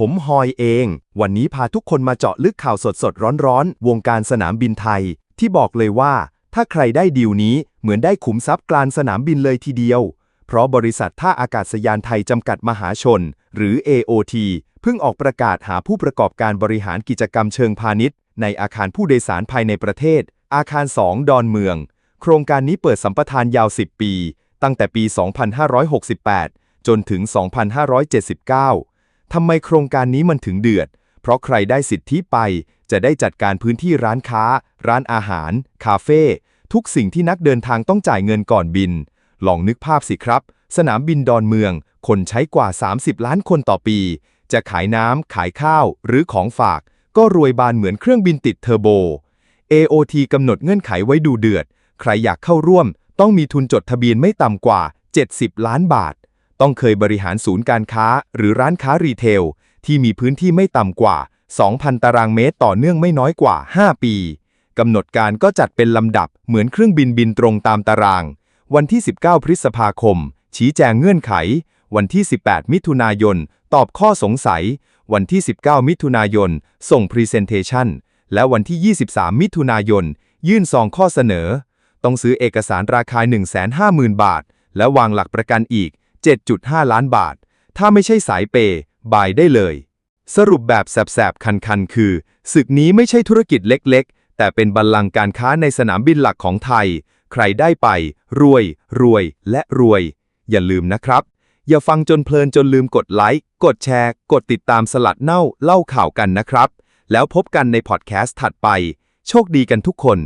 ผมฮอยเอง วันนี้พาทุกคนมาเจาะลึกข่าวสดๆร้อนๆ วงการสนามบินไทย ที่บอกเลยว่า ถ้าใครได้ดีลนี้เหมือนได้ขุมทรัพย์กลางสนามบินเลยทีเดียว เพราะบริษัทท่าอากาศยานไทยจำกัดมหาชน หรือ AOT เพิ่งออกประกาศหาผู้ประกอบการบริหารกิจกรรมเชิงพาณิชย์ ในอาคารผู้โดยสารภายในประเทศ อาคาร 2 ดอนเมือง โครงการนี้เปิดสัมปทานยาว 10 ปี ตั้งแต่ปี 2568 จนถึง 2579 ทำไมโครงการนี้มันถึงเดือด เพราะใครได้สิทธิไป จะได้จัดการพื้นที่ร้านค้า ร้านอาหาร คาเฟ่ทุกสิ่งที่นักเดินทางต้องจ่ายเงินก่อนบิน ลองนึกภาพสิครับ สนามบินดอนเมือง คนใช้กว่า 30 ล้านคนต่อปี จะขายน้ำขายข้าว หรือของฝาก ก็รวยบานเหมือนเครื่องบินติดเทอร์โบ AOT กำหนดเงื่อนไขไว้ดูเดือด ใครอยากเข้าร่วม ต้องมีทุนจดทะเบียนไม่ต่ำกว่า 70 ล้านบาท ต้องเคยบริหารศูนย์การค้าหรือร้านค้ารีเทล ที่มีพื้นที่ไม่ต่ำกว่า 2,000 ตารางเมตรต่อเนื่องไม่น้อยกว่า 5 ปีกำหนดการก็จัดเป็นลำดับเหมือนเครื่องบินบินตรงตามตาราง วันที่ 19 พฤษภาคม ชี้แจงเงื่อนไข วันที่ 18 มิถุนายน ตอบข้อสงสัย วันที่ 19 มิถุนายน ส่ง Presentation และวันที่ 23 มิถุนายน ยื่นซองข้อเสนอ ต้องซื้อเอกสารราคา 150,000 บาท และวางหลักประกันอีก 7.5 ล้านบาท ถ้าไม่ใช่สายเปย์บายได้เลย สรุปแบบแสบๆ คันๆ คือ ศึกนี้ไม่ใช่ธุรกิจเล็กๆ แต่เป็นบัลลังก์การค้าในสนามบินหลักของไทย ใครได้ไป รวย รวย และรวย อย่าลืมนะครับ อย่าฟังจนเพลินจนลืมกดไลค์ กดแชร์ กดติดตามสลัดเน่าเล่าข่าวกันนะครับ แล้วพบกันในพอดแคสต์ถัดไป โชคดีกันทุกคน